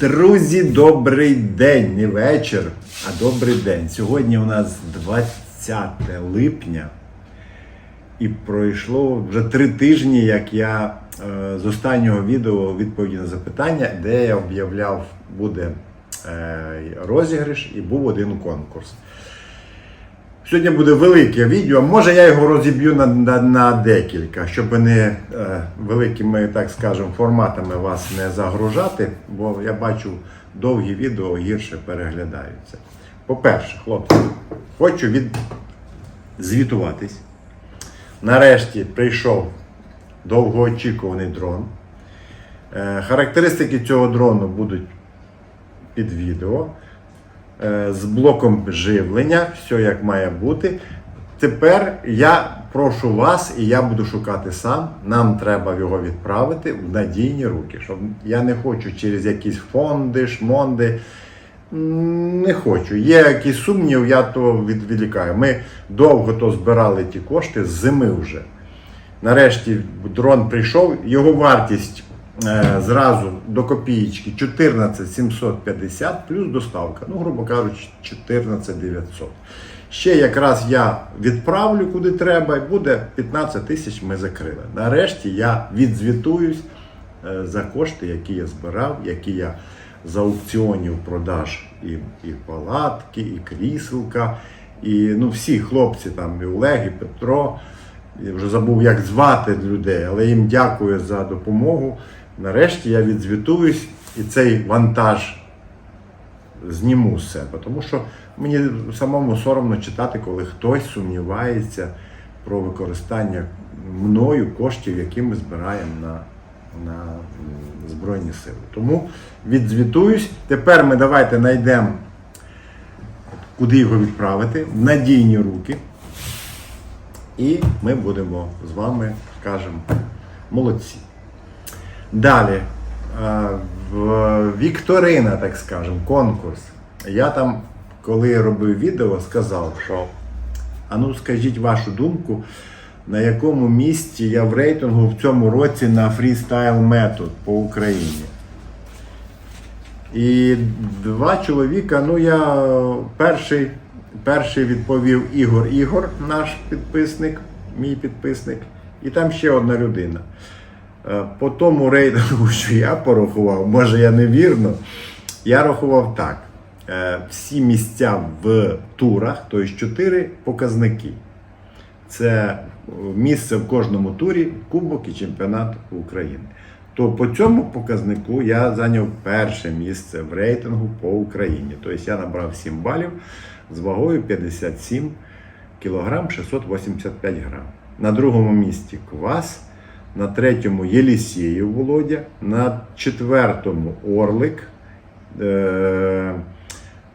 Друзі, добрий день, не вечір, а добрий день. Сьогодні у нас 20 липня, і пройшло вже три тижні, як я е, з останнього відео відповіді на запитання, де я об'являв, буде е, розіграш і був один конкурс. Сьогодні буде велике відео. Може я його розіб'ю на, на, на декілька, щоб не е, великими, так скажемо, форматами вас не загружати, бо я бачу довгі відео гірше переглядаються. По-перше, хлопці, хочу від... звітуватись. Нарешті прийшов довгоочікуваний дрон. Е, характеристики цього дрону будуть під відео з блоком живлення, все як має бути. Тепер я прошу вас, і я буду шукати сам. Нам треба його відправити в надійні руки. Щоб я не хочу через якісь фонди, шмонди. Не хочу. Є якийсь сумнів, я то відволікаю. Ми довго то збирали ті кошти з зими вже. Нарешті дрон прийшов, його вартість е, зразу до копієчки 14 750 плюс доставка. Ну, грубо кажучи, 14 900. Ще якраз я відправлю куди треба, і буде 15 тисяч ми закрили. Нарешті я відзвітуюсь е, за кошти, які я збирав, які я з аукціонів продаж і, і палатки, і кріселка, і ну, всі хлопці, там, і Олег, і Петро. Я вже забув, як звати людей, але їм дякую за допомогу. Нарешті я відзвітуюсь і цей вантаж зніму з себе. Тому що мені самому соромно читати, коли хтось сумнівається про використання мною коштів, які ми збираємо на, на Збройні Сили. Тому відзвітуюсь. Тепер ми давайте знайдемо, куди його відправити, в надійні руки. І ми будемо з вами, скажемо, молодці. Далі, е, Вікторина, так скажемо, конкурс. Я там, коли робив відео, сказав, що а ну скажіть вашу думку, на якому місці я в рейтингу в цьому році на фрістайл метод по Україні. І два чоловіка, ну я перший, перший відповів Ігор Ігор, наш підписник, мій підписник, і там ще одна людина. Е, По тому рейтингу, що я порахував, може я невірно, я рахував так. Е, Всі місця в турах, тобто чотири показники. Це е, місце в кожному турі, Кубок і чемпіонат України. То по цьому показнику я зайняв перше місце в рейтингу по Україні. Тобто я набрав 7 балів з вагою 57 кг 685 грам. На другому місці Квас, на третьому Єлісєєв Володя, на четвертому Орлик. Е-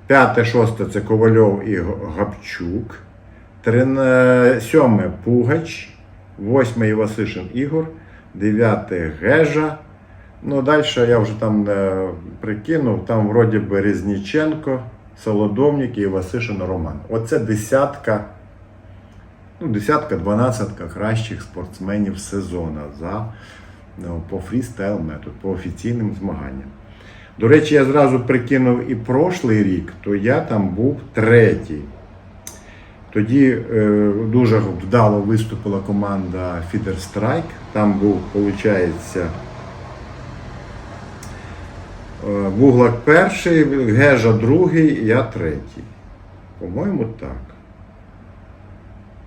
П'яте, шосте це Ковальов і Гапчук. Сьоме Пугач, восьме Івасишин Ігор, дев'яте Гежа. Ну, далі я вже там е, прикинув, там вроді би Резніченко, Солодовник і Івасишин Роман. Оце десятка, ну, десятка, дванадцятка кращих спортсменів сезону за, ну, по фрістайл метод, по офіційним змаганням. До речі, я зразу прикинув і прошлий рік, то я там був третій. Тоді е, дуже вдало виступила команда Strike. Там був, виходить, е, Буглак перший, Гежа другий, я третій. По-моєму, так.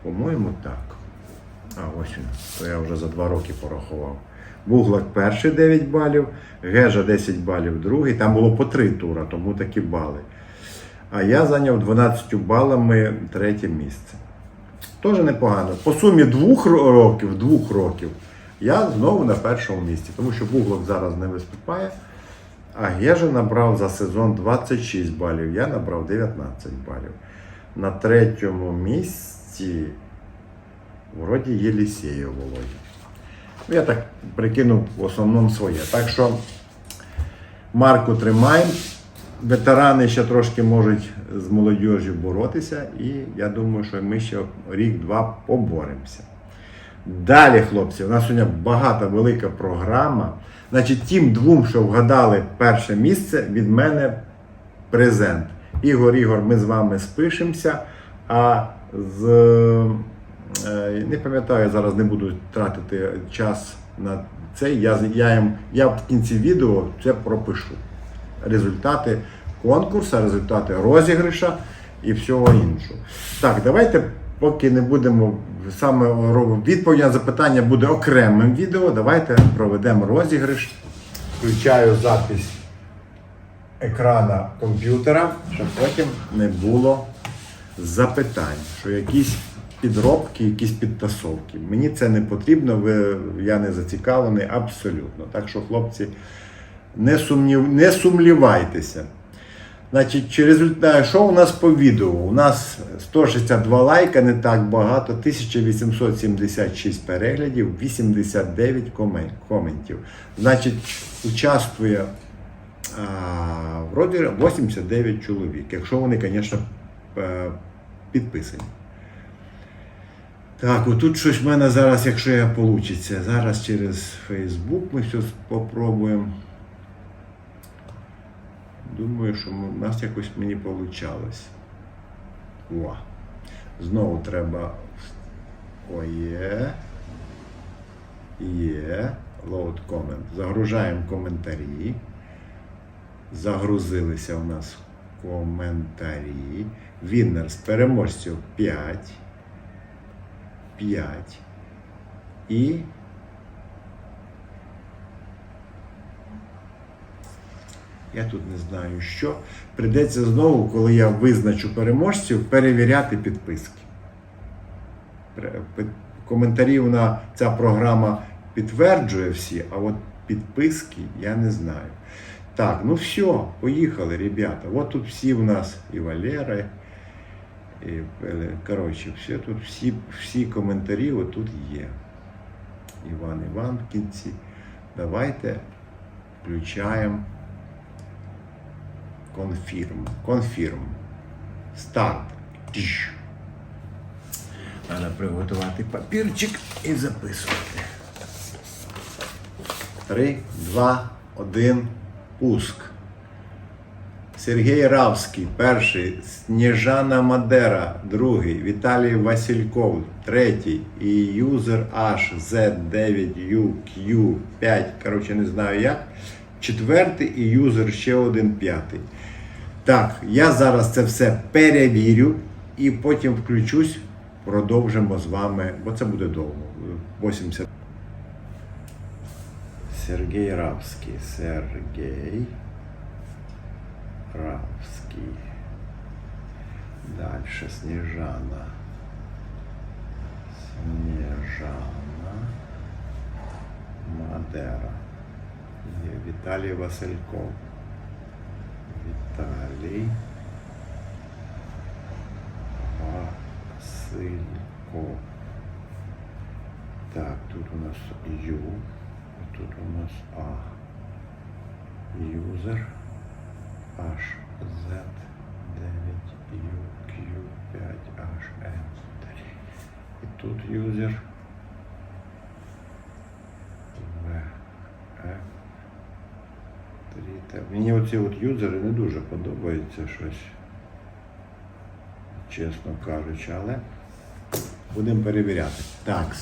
По-моєму, так. А, ось він. То я вже за два роки порахував. Буглак перший 9 балів, Гежа 10 балів другий. Там було по 3 тура, тому такі бали. А я зайняв 12 балами третє місце. Теж непогано. По сумі двох років, двох років я знову на першому місці, тому що Буглак зараз не виступає. А Гежа набрав за сезон 26 балів, я набрав 19 балів. На третьому місці вроді Єлісєєв Володя. Ну, Я так прикинув в основному своє. Так що марку тримаємо. Ветерани ще трошки можуть з молодіжю боротися, і я думаю, що ми ще рік-два поборемося. Далі, хлопці, у нас сьогодні багата велика програма. Значить, тим двом, що вгадали перше місце, від мене презент. Ігор, Ігор, ми з вами спишемося. А з е, не пам'ятаю, зараз не буду тратити час на це. Я, я, їм, я в кінці відео це пропишу. Результати конкурсу, результати розіграша і всього іншого. Так, давайте, поки не будемо саме відповідь на запитання буде окремим відео. Давайте проведемо розіграш. Включаю запись екрана комп'ютера, щоб потім не було запитань, що якісь підробки, якісь підтасовки. Мені це не потрібно, ви, я не зацікавлений абсолютно. Так що, хлопці, не, сумнів, не сумлівайтеся. Значить, чи результат, що у нас по відео? У нас 162 лайка, не так багато, 1876 переглядів, 89 коментів. Значить, участвує а, в роді 89 чоловік, якщо вони, звісно, підписані. Так, отут щось в мене зараз, якщо я вийде, зараз через Facebook ми все спробуємо. Думаю, що у нас якось мені вийшло. О. Знову треба. О, є. Є. Load comment. Загружаємо коментарі. Загрузилися у нас коментарі. Віннер з переможців 5. 5. І Я тут не знаю що. Придеться знову, коли я визначу переможців, перевіряти підписки. Пре- пи- Коментарі вона ця програма підтверджує всі, а от підписки я не знаю. Так, ну все, поїхали, ребята. От тут всі в нас і Валера, і, е, коротше, все тут всі, всі коментарі отут є. Іван Іван в кінці. Давайте включаємо. Конфірм. Конфірм. Старт. Тш. Треба приготувати папірчик і записувати. Три, два, один. Пуск. Сергій Равський, перший, Сніжана Мадера, другий, Віталій Васильков, третій, і юзер HZ9UQ5, коротше, не знаю як. Четвертий і юзер ще один п'ятий. Так, я зараз це все перевірю і потім включусь, продовжимо з вами, бо це буде довго. 80. Сергій Равський. Сергій Равський. Дальше Сніжана. Сніжана. Мадера. Є Віталій Васильков. Віталій Васильков. Так, тут у нас Ю, тут у нас А. Юзер HZ9UQ5HN3. І тут юзер VF. Тріта. Мені оці от юзери не дуже подобаються щось, чесно кажучи, але будемо перевіряти. Так,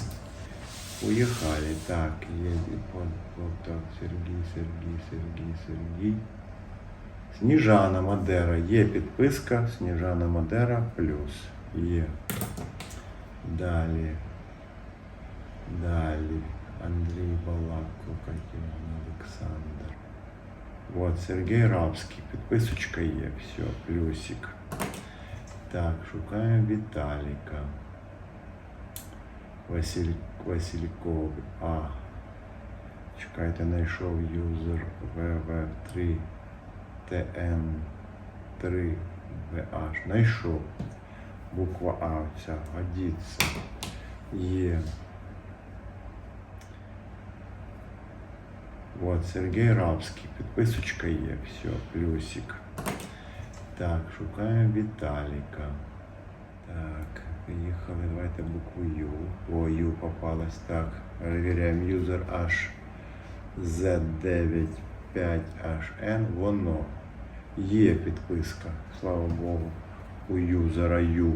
поїхали. Так, є по- по- так, Сергій, Сергій, Сергій, Сергій. Сніжана Мадера. Є підписка. Сніжана Мадера плюс. Є. Далі. Далі. Андрій Балако, Катюна, Олександр. Вот, Сергій Рабський. Підписочка є. Все, плюсик. Так, шукаємо Віталіка. Василь... Васильков. А. Чекайте, знайшов юзер ВВ3 ТН3 VH. Знайшов. Буква А ця годиться. Є. Вот, Сергій Рабський. Підписочка є. Все, плюсик. Так, шукаємо Віталіка. Так, Поїхали. Давайте букву Ю. О, Ю попалась. Так, перевіряємо. Юзер H Z95HN, воно є підписка, слава Богу, у юзера Ю.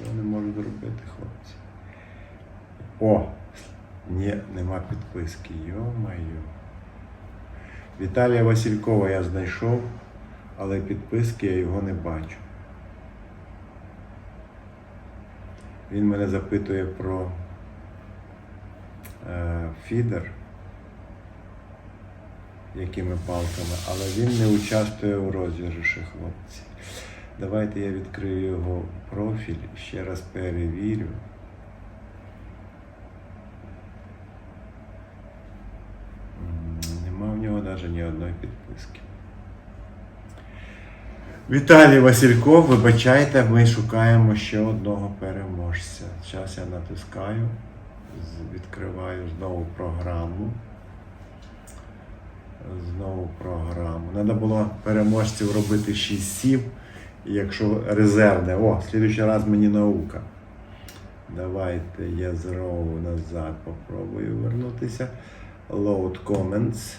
Що не можу зробити, хлопці? О! Ні, нема підписки. Йо-майо. Віталія Василькова я знайшов, але підписки я його не бачу. Він мене запитує про е, фідер, якими палками, але він не участвує у розіграші, хлопці. Давайте я відкрию його профіль, ще раз перевірю. Нема в нього навіть ні одної підписки. Віталій Васильков, вибачайте, ми шукаємо ще одного переможця. Зараз я натискаю, відкриваю знову програму. Знову програму. Треба було переможців робити 6 сів, якщо резервне. О, слідуючий раз мені наука. Давайте я знову назад попробую вернутися. Load comments.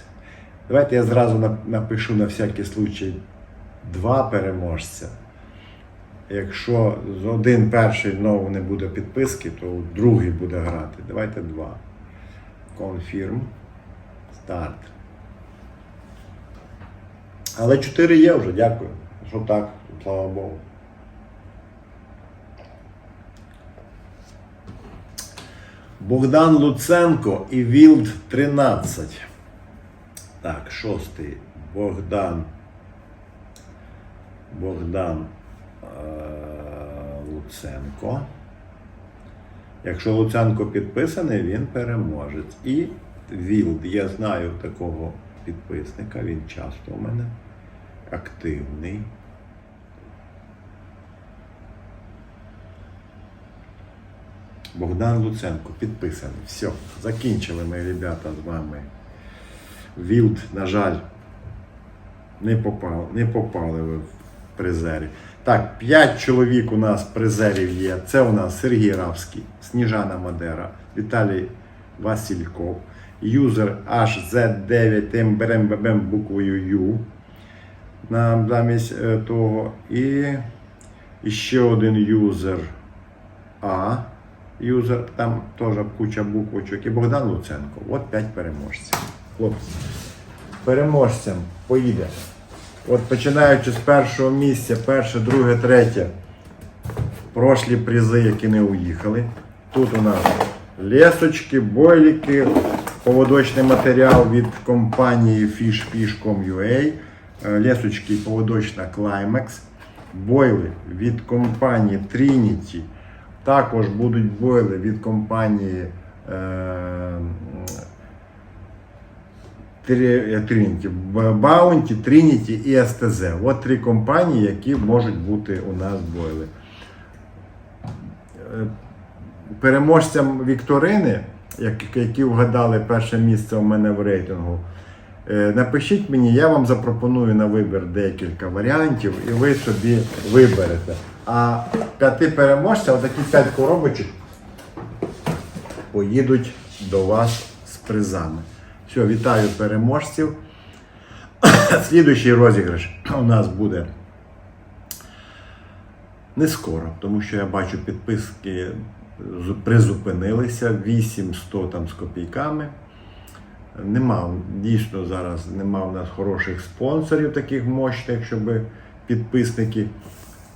Давайте я зразу напишу на всякий случай два переможця. Якщо з один перший знову не буде підписки, то другий буде грати. Давайте два. Confirm. Старт. Але чотири є вже, дякую. Що так, слава Богу. Богдан Луценко і Вілд 13. Так, шостий. Богдан. Богдан е, Луценко. Якщо Луценко підписаний, він переможець. І Вілд. Я знаю такого підписника, він часто у мене активний. Богдан Луценко підписаний. Все, закінчили ми, ребята, з вами. Вілд, на жаль, не попали, не попали ви в призері. Так, 5 чоловік у нас призерів є. Це у нас Сергій Равський, Сніжана Мадера, Віталій Васильков, юзер HZ9 беремо бебем буквою Ю на замість е, того. І, ще один юзер А. Юзер, там теж куча буквочок. І Богдан Луценко. От 5 переможців. Хлопці. Переможцям поїде. От починаючи з першого місця, перше, друге, третє. Прошлі призи, які не уїхали. Тут у нас лесочки, бойліки, поводочний матеріал від компанії fishfish.com.ua, е, лесочки поводочна Climax, бойли від компанії Trinity. Також будуть бойли від компанії е, Trinity, Bounty, Trinity і STZ. От три компанії, які можуть бути у нас бойли. Е, Переможцям Вікторини, які вгадали перше місце у мене в рейтингу, е, напишіть мені, я вам запропоную на вибір декілька варіантів, і ви собі виберете. А п'яти переможців, отакі п'ять коробочок, поїдуть до вас з призами. Все, вітаю переможців. Слідуючий розіграш у нас буде не скоро, тому що я бачу підписки призупинилися 800 там з копійками. Нема, дійсно зараз нема у нас хороших спонсорів таких мощних, щоб підписники,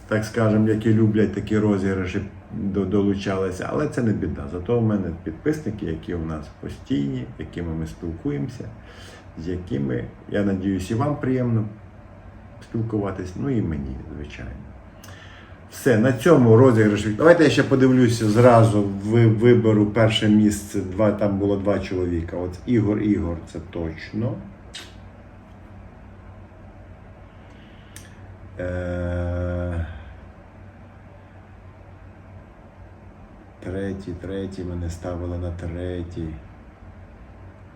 так скажемо, які люблять такі розіграші, долучалися. Але це не біда. Зато в мене підписники, які у нас постійні, якими ми спілкуємося, з якими, я надіюсь, і вам приємно спілкуватись, ну і мені, звичайно. Все, на цьому розіграш. Давайте я ще подивлюся зразу. Виберу перше місце. Два, там було два чоловіка. От Ігор Ігор, це точно. Е... Третій, третій мене ставили на третій.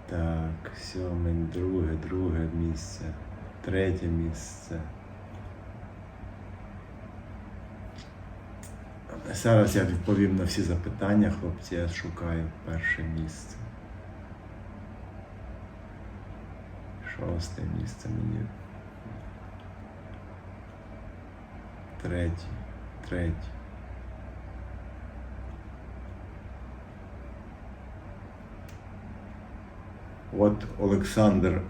Так, сьоме, друге, друге місце. Третє місце. Зараз я відповім на всі запитання, хлопці. Я шукаю перше місце. Шосте місце мені. Третє. Третє. От Олександр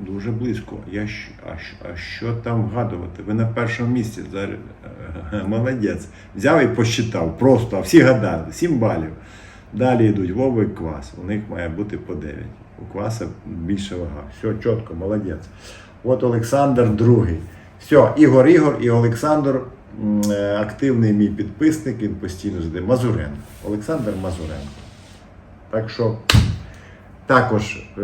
дуже близько. Я, а, а що там вгадувати? Ви на першому місці. Е, Молодець. Взяв і посчитав. Просто, а всі гадали. 7 балів. Далі йдуть Вова і Квас. У них має бути по 9. У Кваса більше вага. Все чітко, молодець. От Олександр другий. Все, Ігор Ігор і Олександр е, активний мій підписник, він постійно жде. Мазуренко. Олександр Мазуренко. Так що також е,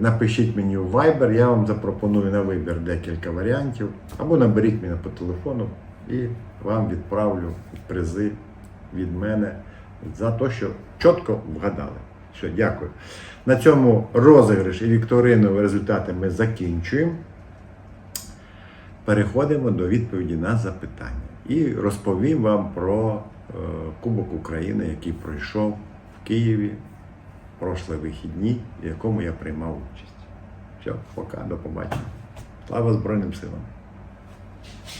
напишіть мені в Viber, я вам запропоную на вибір декілька варіантів. Або наберіть мене по телефону і вам відправлю призи від мене за те, що чітко вгадали. Все, дякую. На цьому розіграш і вікторину результати ми закінчуємо. Переходимо до відповіді на запитання. І розповім вам про е, Кубок України, який пройшов в Києві прошлі вихідні, в якому я приймав участь. Все, пока, до побачення. Слава Збройним силам!